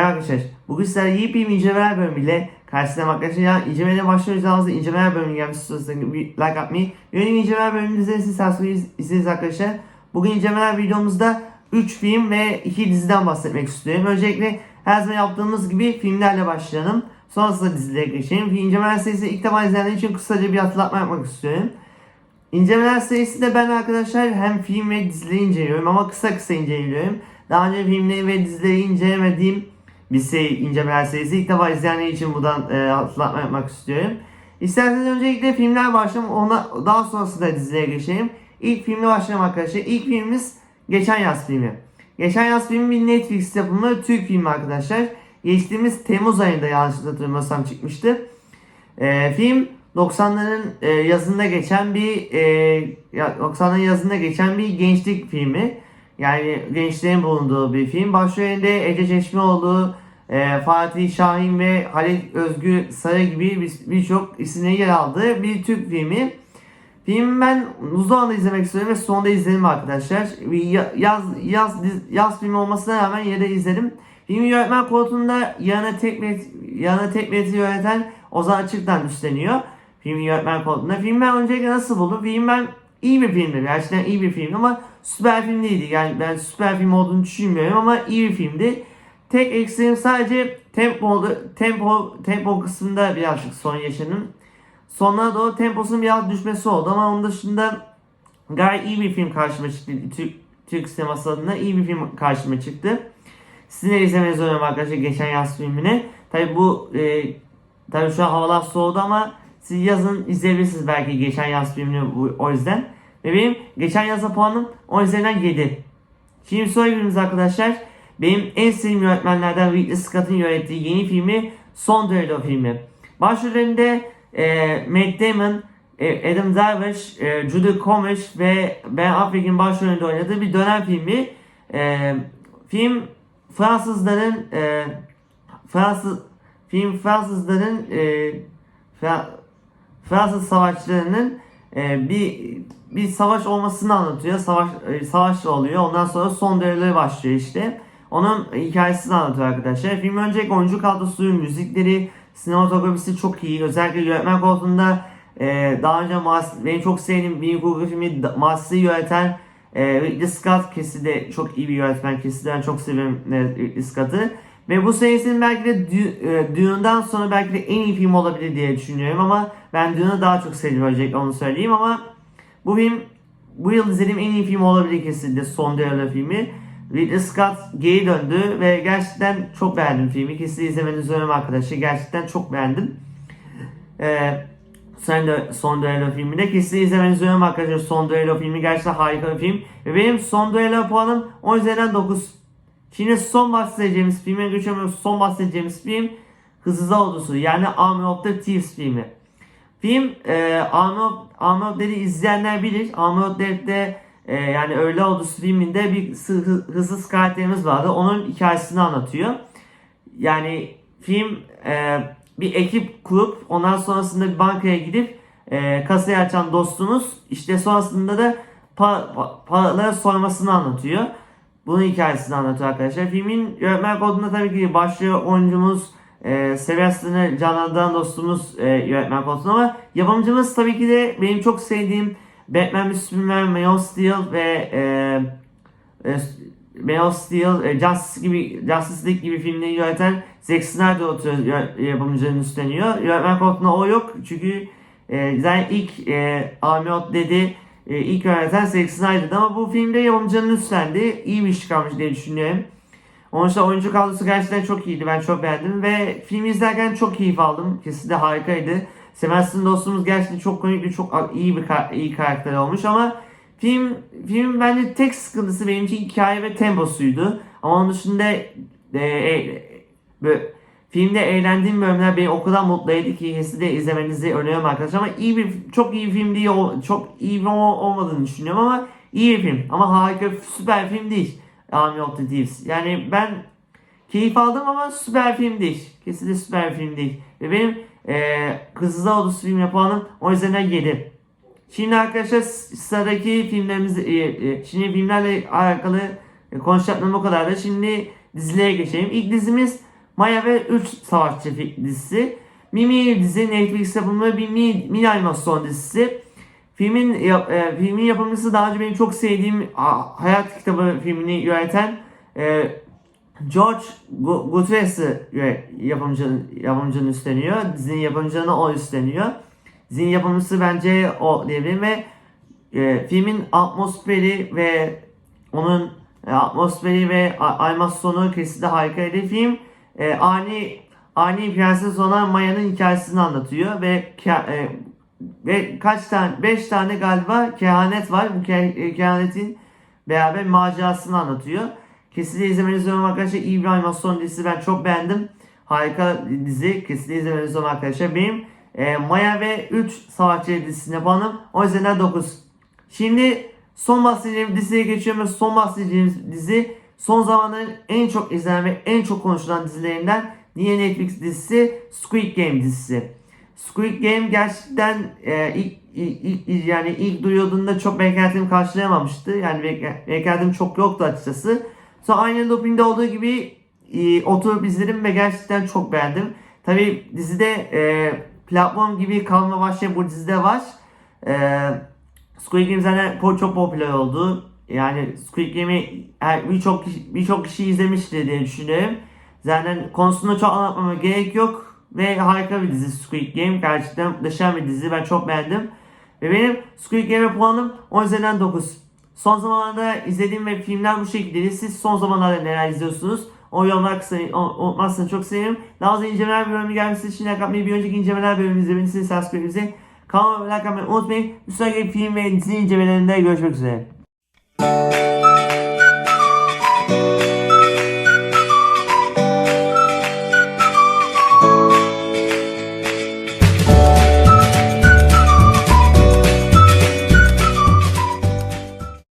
Merhaba arkadaşlar. Bugün sizlerle yepyeni bir incelemeler bölümüyle karşılamak arkadaşlar. İncelemeye başlıyoruz. Yalnız incelemeler bölümü gelmiş. Istiyorsanız bir like atmayı. Yönelik incelemeler bölümünü izlediğiniz için izlediğiniz arkadaşlar. Bugün incelemeler videomuzda 3 film ve 2 diziden bahsetmek istiyorum. Öncelikle her zaman yaptığımız gibi filmlerle başlayalım. Sonrasında dizilere geçelim. İncelemeler serisi ilk defa izleyenler için kısaca bir hatırlatma yapmak istiyorum. İncelemeler serisinde ben arkadaşlar hem film ve dizileri inceliyorum ama kısa kısa inceliyorum. Daha önce filmleri ve dizileri incelemediğim bir şey incelemeler serisi ilk defa izleyenler için buradan e, hatırlatma yapmak istiyorum. İsterseniz öncelikle filmler başlayalım. Ona, daha sonrasında dizilere geçelim. İlk filmle başlayalım arkadaşlar. İlk filmimiz Geçen Yaz filmi. Geçen Yaz filmi bir Netflix yapımı Türk filmi arkadaşlar. Geçtiğimiz Temmuz ayında yanlış hatırlamıyorsam çıkmıştı. E, film 90'ların e, yazında geçen bir e, ya 90'ların yazında geçen bir gençlik filmi. Yani gençlerin bulunduğu bir film. Başrolünde Ece Çeşmeoğlu, e, Fatih Şahin ve Halit Özgür Sarı gibi bir- birçok isimlerin yer aldığı bir Türk filmi. Filmi ben uzun anda izlemek istiyorum ve sonunda izledim arkadaşlar. Bir ya- yaz yaz yaz filmi olmasına rağmen yine de izledim. Filmin yönetmen koltuğunda yanına tek met yanına tek metri yöneten Ozan Açık'tan üstleniyor. Filmin yönetmen koltuğunda. Film ben öncelikle nasıl buldum? Film ben iyi bir filmdi. Gerçekten iyi bir filmdi ama süper film değildi. Yani ben süper film olduğunu düşünmüyorum ama iyi bir filmdi. Tek eksiğim sadece tempo, tempo, tempo kısmında birazcık sorun yaşadım. Sonlara doğru temposunun biraz düşmesi oldu ama onun dışında gayet iyi bir film karşıma çıktı. Türk, Türk sineması adına iyi bir film karşıma çıktı. Sizin de izlemenizi öneriyorum arkadaşlar geçen yaz filmini. Tabi bu e, tabi şu an havalar soğudu ama siz yazın izleyebilirsiniz belki geçen yaz filmini bu, o yüzden. Ve benim geçen yaza puanım 10 üzerinden 7. Şimdi sonraki filmimiz arkadaşlar. Benim en sevdiğim yönetmenlerden Ridley Scott'ın yönettiği yeni filmi Son Düello filmi. Başrollerinde e, Matt Damon, e, Adam Driver, e, Judy Comish ve Ben Affleck'in başrolünde oynadığı bir dönem filmi. E, film Fransızların e, Fransız film Fransızların e, Fra- Fransız savaşçılarının e, bir bir savaş olmasını anlatıyor. Savaş e, savaş oluyor. Ondan sonra son devreleri başlıyor işte. Onun hikayesini anlatıyor arkadaşlar. Film öncelikle oyuncu kadrosu, müzikleri, sinematografisi çok iyi. Özellikle yönetmen koltuğunda e, daha önce Mas benim çok sevdiğim bir kurgu filmi Mars'ı yöneten e, Ridley Scott kesinlikle çok iyi bir yönetmen. Kesinlikle ben çok seviyorum e, Ridley Scott'ı. Ve bu serisinin belki de e, Dune'dan sonra belki de en iyi film olabilir diye düşünüyorum ama ben Dune'u daha çok sevdim öncelikle onu söyleyeyim ama bu film bu yıl izlediğim en iyi film olabilir kesinlikle Son Düello filmi. Ridley Scott geri döndü ve gerçekten çok beğendim filmi. Kesinlikle izlemenizi öneririm arkadaşlar. Gerçekten çok beğendim. Ee, Son, Son Düello filmini kesinlikle izlemenizi öneririm arkadaşlar. Son Düello filmi gerçekten harika bir film. Ve benim Son Düello puanım 10 üzerinden 9. Şimdi son bahsedeceğimiz filme geçiyoruz. Son bahsedeceğimiz film Hızlı Ordusu yani Army of the Thieves filmi. Film e, Army of, Army of Dead'i izleyenler bilir. Army of Dead'de e, yani Öğle Ordusu filminde bir sı- hı- hırsız karakterimiz vardı. Onun hikayesini anlatıyor. Yani film e, bir ekip kurup ondan sonrasında bir bankaya gidip e, kasayı açan dostumuz işte sonrasında da pa- pa- paraları soymasını anlatıyor. Bunun hikayesini anlatıyor arkadaşlar. Filmin yönetmen kodunda tabii ki başlıyor oyuncumuz e, Sebastian'ı canlandıran dostumuz e, yönetmen kodunda ama yapımcımız tabii ki de benim çok sevdiğim Batman vs Superman, Man of Steel ve e, e, Man of Steel, e, Justice gibi Justice League gibi filmleri yöneten Zack Snyder oturuyor yapımcının üstleniyor. Yönetmen koltuğunda o yok çünkü e, zaten ilk e, Army of dedi e, ilk yöneten Zack Snyder'dı ama bu filmde yapımcının üstlendi. İyi bir iş çıkarmış diye düşünüyorum. Onun dışında oyuncu kadrosu gerçekten çok iyiydi. Ben çok beğendim ve filmi izlerken çok keyif aldım. Kesinlikle harikaydı. Sebastian dostumuz gerçekten çok komikli, çok iyi bir iyi karakter olmuş ama film film bence tek sıkıntısı benim için hikaye ve temposuydu. Ama onun dışında e, e, böyle, filmde eğlendiğim bölümler beni o kadar mutlu etti ki kesinlikle izlemenizi öneriyorum arkadaşlar. Ama iyi bir çok iyi film değil, çok iyi bir ol- olmadığını düşünüyorum ama iyi bir film. Ama harika süper film değil. Army of the Thieves. Yani ben keyif aldım ama süper film değil. Kesinlikle süper film değil. Ve benim e, Kızılda Ordusu film puanım o yüzden 7. Şimdi arkadaşlar sıradaki filmlerimiz, e, e, şimdi filmlerle alakalı konuşacaklarım o kadar da. Şimdi dizilere geçelim. İlk dizimiz Maya ve 3 Savaşçı dizisi. Mimi dizi Netflix yapımı bir mini, mini animasyon dizisi. Filmin e, filmin yapımcısı daha önce benim çok sevdiğim Hayat kitabı filmini yöneten e, George Gu- Gutierrez'i yö- yapımcının, üstleniyor. Dizinin yapımcılığını o üstleniyor. Dizinin yapımcısı bence o diyebilirim ve e, filmin atmosferi ve onun e, atmosferi ve animasyonu kesinlikle harikaydı. Film e, ani ani prenses olan Maya'nın hikayesini anlatıyor ve e, ve kaç tane 5 tane galiba kehanet var. Bu ke- e, kehanetin beraber macerasını anlatıyor. Kesinlikle izlemenizi öneririm arkadaşlar. İyi bir animasyon dizisi ben çok beğendim. Harika dizi. Kesinlikle izlemenizi öneririm arkadaşlar. Benim e, Maya ve 3 Savaşçı dizisine puanım. O yüzden 9. Şimdi son bahsedeceğim diziye geçiyorum. Son bahsedeceğim dizi son zamanların en çok izlenen ve en çok konuşulan dizilerinden yine Netflix dizisi Squid Game dizisi. Squid Game gerçekten e, ilk, ilk, ilk- yani ilk duyulduğunda çok beklentimi karşılayamamıştı. Yani bek- beklentim çok yoktu açıkçası. Sonra aynı Lupin'de olduğu gibi e, oturup izledim ve gerçekten çok beğendim. Tabi dizide e, platform gibi kalma başlayan bu dizide var. E, Squid Game zaten çok popüler oldu. Yani Squid Game'i her- birçok birçok kişi izlemiştir diye düşünüyorum. Zaten konusunu çok anlatmama gerek yok. Ve harika bir dizi Squid Game. Gerçekten muhteşem bir dizi. Ben çok beğendim. Ve benim Squid Game'e puanım 10 üzerinden 9. Son zamanlarda izlediğim ve filmler bu şekilde. Siz son zamanlarda neler izliyorsunuz? O yorumlar kısmını unutmazsanız çok sevinirim. Daha fazla incelemeler bölümü gelmesi için like bir önceki incelemeler bölümünü izlemenizi, subscribe Kanalıma like atmayı unutmayın. Bir sonraki film ve dizi incelemelerinde görüşmek üzere.